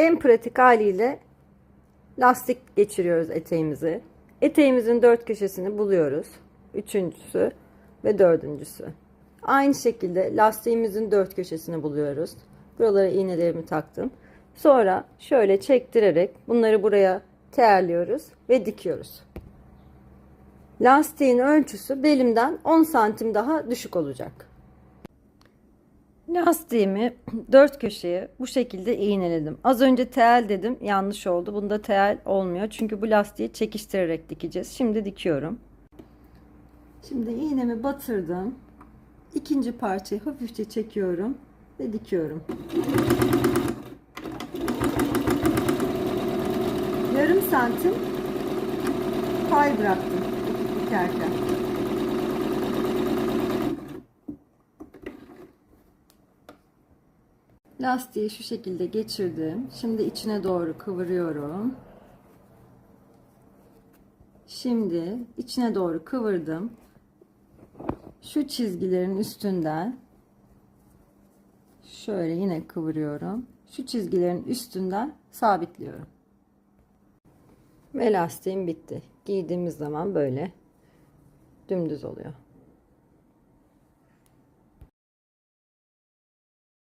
En pratik haliyle lastik geçiriyoruz eteğimizi. Eteğimizin dört köşesini buluyoruz. Üçüncüsü ve dördüncüsü. Aynı şekilde lastiğimizin dört köşesini buluyoruz. Buralara iğnelerimi taktım. Sonra şöyle çektirerek bunları buraya terliyoruz ve dikiyoruz. Lastiğin ölçüsü belimden 10 santim daha düşük olacak. Lastiğimi dört köşeye bu şekilde iğneledim. Az önce tel dedim yanlış oldu. Bunda tel olmuyor. Çünkü bu lastiği çekiştirerek dikeceğiz. Şimdi dikiyorum. Şimdi iğnemi batırdım. İkinci parçayı hafifçe çekiyorum ve dikiyorum. Yarım santim pay bıraktım dikerken. Lastiği şu şekilde geçirdim. Şimdi içine doğru kıvırıyorum. Şimdi içine doğru kıvırdım. Şu çizgilerin üstünden şöyle yine kıvırıyorum. Şu çizgilerin üstünden sabitliyorum. Ve lastiğim bitti. Giydiğimiz zaman böyle dümdüz oluyor.